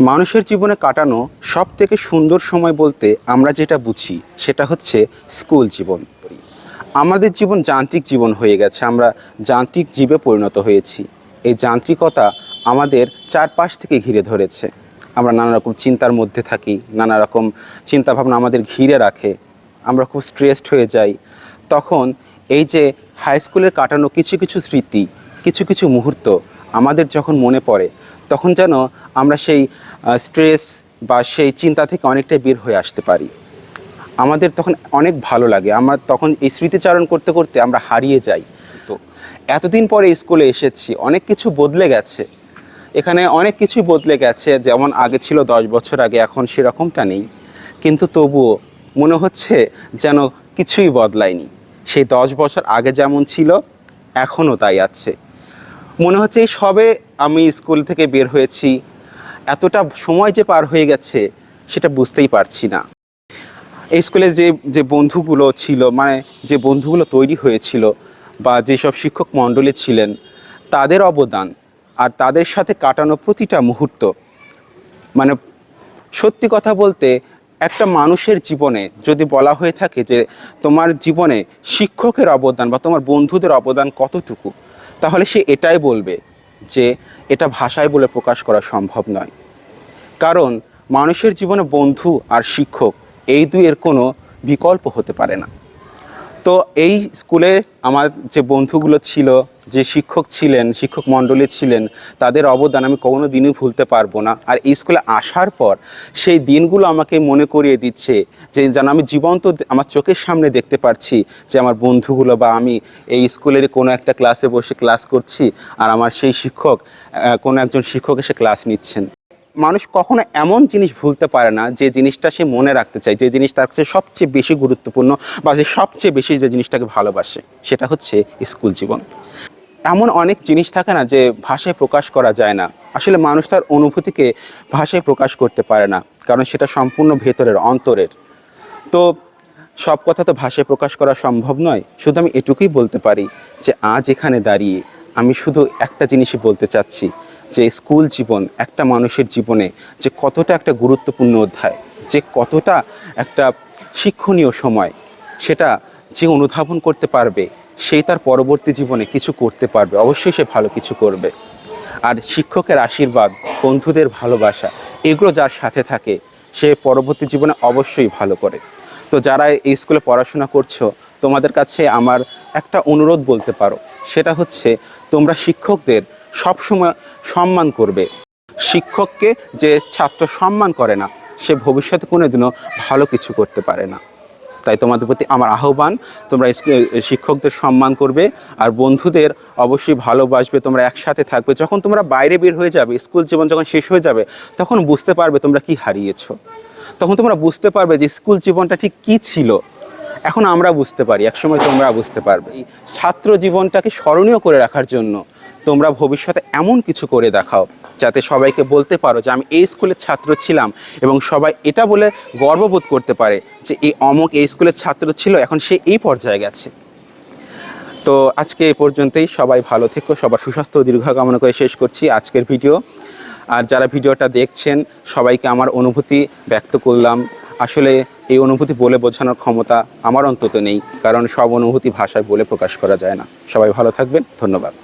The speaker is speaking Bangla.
মানুষের জীবনে কাটানো সব থেকে সুন্দর সময় বলতে আমরা যেটা বুঝি সেটা হচ্ছে স্কুল জীবন। আমাদের জীবন যান্ত্রিক জীবন হয়ে গেছে, আমরা যান্ত্রিক জীবে পরিণত হয়েছি। এই যান্ত্রিকতা আমাদের চারপাশ থেকে ঘিরে ধরেছে। আমরা নানা রকম চিন্তার মধ্যে থাকি, নানা রকম চিন্তাভাবনা আমাদের ঘিরে রাখে। আমরা খুব স্ট্রেসড হয়ে যাই। তখন এই যে হাই স্কুলের কাটানো কিছু কিছু স্মৃতি, কিছু কিছু মুহূর্ত আমাদের যখন মনে পড়ে তখন যেন আমরা সেই স্ট্রেস বা সেই চিন্তা থেকে অনেকটাই বের হয়ে আসতে পারি। আমাদের তখন অনেক ভালো লাগে। আমার তখন এই স্মৃতিচারণ করতে করতে আমরা হারিয়ে যাই। তো এতদিন পরে স্কুলে এসেছি, অনেক কিছু বদলে গেছে। এখানে অনেক কিছুই বদলে গেছে, যেমন আগে ছিল দশ বছর, আগে এখন সেরকমটা নেই। কিন্তু তবুও মনে হচ্ছে যেন কিছুই বদলায়নি। সেই দশ বছর আগে যেমন ছিল, এখনও তাই আছে। মনে হচ্ছে এই সবে আমি স্কুল থেকে বের হয়েছি। এতটা সময় যে পার হয়ে গেছে, সেটা বুঝতেই পারছি না। এই স্কুলে যে যে বন্ধুগুলো ছিল মানে যে বন্ধুগুলো তৈরি হয়েছিল বা যেসব শিক্ষক মণ্ডলী ছিলেন, তাদের অবদান আর তাদের সাথে কাটানো প্রতিটা মুহূর্ত মানে সত্যি কথা বলতে একটা মানুষের জীবনে যদি বলা হয়ে থাকে যে তোমার জীবনে শিক্ষকের অবদান বা তোমার বন্ধুদের অবদান কতটুকু তাহলে সে এটাই বলবে যে এটা ভাষায় বলে প্রকাশ করা সম্ভব নয়। কারণ মানুষের জীবনে বন্ধু আর শিক্ষক এই দুইয়ের কোনো বিকল্প হতে পারে না। তো এই স্কুলে আমার যে বন্ধুগুলো ছিল যে শিক্ষক ছিলেন, শিক্ষক মণ্ডলী ছিলেন, তাদের অবদান আমি কোনো দিনই ভুলতে পারব না। আর এই স্কুলে আসার পর সেই দিনগুলো আমাকে মনে করিয়ে দিচ্ছে যে যেন আমি জীবন্ত আমার চোখের সামনে দেখতে পারছি যে আমার বন্ধুগুলো বা আমি এই স্কুলের কোনো একটা ক্লাসে বসে ক্লাস করছি আর আমার সেই শিক্ষক কোনো একজন শিক্ষক এসে ক্লাস নিচ্ছেন। মানুষ কখনো এমন জিনিস ভুলতে পারে না যে জিনিসটা সে মনে রাখতে চায়, যে জিনিস তার কাছে সবচেয়ে বেশি গুরুত্বপূর্ণ বা যে সবচেয়ে বেশি যে জিনিসটাকে ভালোবাসে, সেটা হচ্ছে স্কুল জীবন। এমন অনেক জিনিস থাকে না যে ভাষায় প্রকাশ করা যায় না। আসলে মানুষ তার অনুভূতিকে ভাষায় প্রকাশ করতে পারে না, কারণ সেটা সম্পূর্ণ ভেতরের, অন্তরের। তো সব কথা তো ভাষায় প্রকাশ করা সম্ভব নয়। শুধু আমি এটুকুই বলতে পারি যে আজ এখানে দাঁড়িয়ে আমি শুধু একটা জিনিসই বলতে চাচ্ছি, যে স্কুল জীবন, একটা মানুষের জীবনে যে কতটা একটা গুরুত্বপূর্ণ অধ্যায়, যে কতটা একটা শিক্ষণীয় সময়, সেটা যে অনুধাবন করতে পারবে সেই তার পরবর্তী জীবনে কিছু করতে পারবে। অবশ্যই সে ভালো কিছু করবে। আর শিক্ষকের আশীর্বাদ, বন্ধুদের ভালোবাসা, এগুলো যার সাথে থাকে, সে পরবর্তী জীবনে অবশ্যই ভালো করে। তো যারা এই স্কুলে পড়াশোনা করছ, তোমাদের কাছে আমার একটা অনুরোধ বলতে পারো। সেটা হচ্ছে, তোমরা শিক্ষকদের সবসময় সম্মান করবে। শিক্ষককে যে ছাত্র সম্মান করে না, সে ভবিষ্যতে কোনোদিনও ভালো কিছু করতে পারে না। তাই তোমাদের প্রতি আমার আহ্বান, তোমরা শিক্ষকদের সম্মান করবে আর বন্ধুদের অবশ্যই ভালোবাসবে, তোমরা একসাথে থাকবে। যখন তোমরা বাইরে বের হয়ে যাবে, স্কুল জীবন যখন শেষ হয়ে যাবে, তখন বুঝতে পারবে তোমরা কি হারিয়েছো। তখন তোমরা বুঝতে পারবে যে স্কুল জীবনটা ঠিক কি ছিল। এখন আমরা বুঝতে পারি, একসময় তোমরা বুঝতে পারবে। ছাত্র জীবনটাকে স্মরণীয় করে রাখার জন্য তোমরা ভবিষ্যতে এমন কিছু করে দেখাও যাতে সবাইকে বলতে পারো যে আমি এই স্কুলের ছাত্র ছিলাম এবং সবাই এটা বলে গর্ববোধ করতে পারে যে এই অমুক এই স্কুলের ছাত্র ছিল, এখন সে এই পর্যায়ে গেছে। তো আজকে এই পর্যন্তই, সবাই ভালো থেকো, সবার সুস্বাস্থ্য দীর্ঘ কামনা করে শেষ করছি আজকের ভিডিও। আর যারা ভিডিওটা দেখছেন, সবাইকে আমার অনুভূতি ব্যক্ত করলাম। আসলে এই অনুভূতি বলে বোঝানোর ক্ষমতা আমার অন্তত নেই, কারণ সব অনুভূতি ভাষায় বলে প্রকাশ করা যায় না। সবাই ভালো থাকবেন, ধন্যবাদ।